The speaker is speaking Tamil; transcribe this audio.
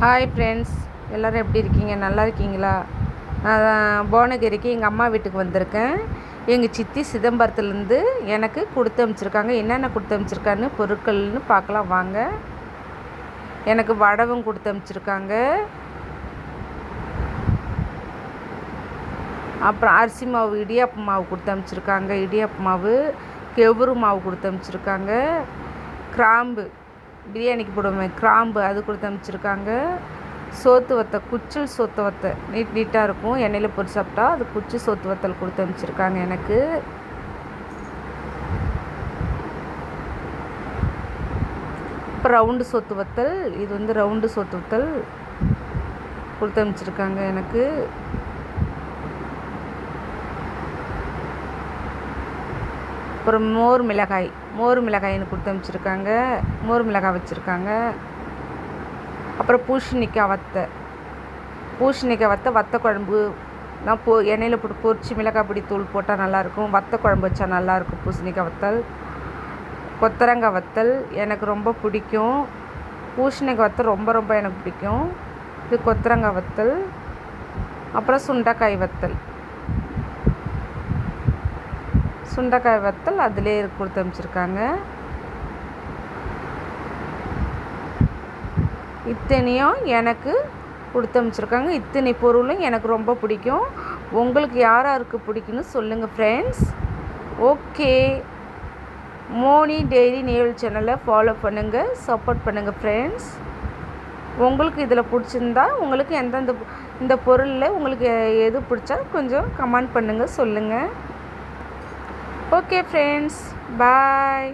ஹாய் ஃப்ரெண்ட்ஸ் எல்லோரும் எப்படி இருக்கீங்க? நல்லா இருக்கீங்களா? நான் புவனகிரிக்கு எங்கள் அம்மா வீட்டுக்கு வந்திருக்கேன். எங்கள் சித்தி சிதம்பரத்துலேருந்து எனக்கு கொடுத்து அனுப்பிச்சிருக்காங்க என்னென்ன கொடுத்து அமைச்சிருக்கான்னு பொருட்கள்னு பார்க்கலாம் வாங்க. எனக்கு வடவும் கொடுத்து அனுப்பிச்சிருக்காங்க அப்புறம் அரிசி மாவு இடியாப்பு மாவு கொடுத்து அனுப்பிச்சிருக்காங்க இடியாப்பு மாவு கெவுரு மாவு கொடுத்து அனுப்பிச்சிருக்காங்க கிராம்பு. பிரியாணிக்கு போடுவோமே கிராம்பு அது கொடுத்து அனுப்பிச்சிருக்காங்க. சோத்து வத்த குச்சில் சோத்து வத்த நீட் நீட்டாக இருக்கும். எண்ணெயில் பொரிச்சு சாப்பிட்டா அது குச்சி சோத்து வத்தல் கொடுத்து அனுப்பிச்சிருக்காங்க எனக்கு. இப்போ ரவுண்டு சொத்து வத்தல் இது வந்து ரவுண்டு சோத்து வத்தல் கொடுத்து அனுப்பிச்சிருக்காங்க எனக்கு. அப்புறம் மோர் மிளகாய் மோர் மிளகாய்னு கொடுத்து அனுப்பிச்சிருக்காங்க. மோர் மிளகாய் வச்சுருக்காங்க. அப்புறம் பூசணிக்காய் வத்தை பூசணிக்காய் வத்தை வத்த குழம்பு நான் பொ எண்ணெயில் போட்டு பொரிச்சு மிளகாய் பொடி தூள் போட்டால் நல்லாயிருக்கும். வத்த குழம்பு வச்சா நல்லாயிருக்கும் பூசணிக்காய் வத்தல். கொத்தரங்காய் வத்தல் எனக்கு ரொம்ப பிடிக்கும். பூசணிக்காய் வத்தல் ரொம்ப ரொம்ப எனக்கு பிடிக்கும். இது கொத்தரங்காய் வத்தல். அப்புறம் சுண்டைக்காய் வத்தல். சுண்டைக்காய் வத்தல் அதிலே கொடுத்து அனுப்பிச்சிருக்காங்க. இத்தனையும் எனக்கு கொடுத்து அனுப்பிச்சிருக்காங்க. இத்தனை பொருளும் எனக்கு ரொம்ப பிடிக்கும். உங்களுக்கு யார் யாருக்கு பிடிக்குன்னு சொல்லுங்கள் ஃப்ரெண்ட்ஸ் ஓகே மோனி டெய்லி நேவல் சேனலை ஃபாலோ பண்ணுங்கள் சப்போர்ட் பண்ணுங்கள் ஃப்ரெண்ட்ஸ் உங்களுக்கு இதில் பிடிச்சிருந்தா உங்களுக்கு எந்தெந்த இந்த பொருளில் உங்களுக்கு எது பிடிச்சா கொஞ்சம் கமெண்ட் பண்ணுங்கள் சொல்லுங்கள் ஓகே ஃப்ரெண்ட்ஸ் பாய்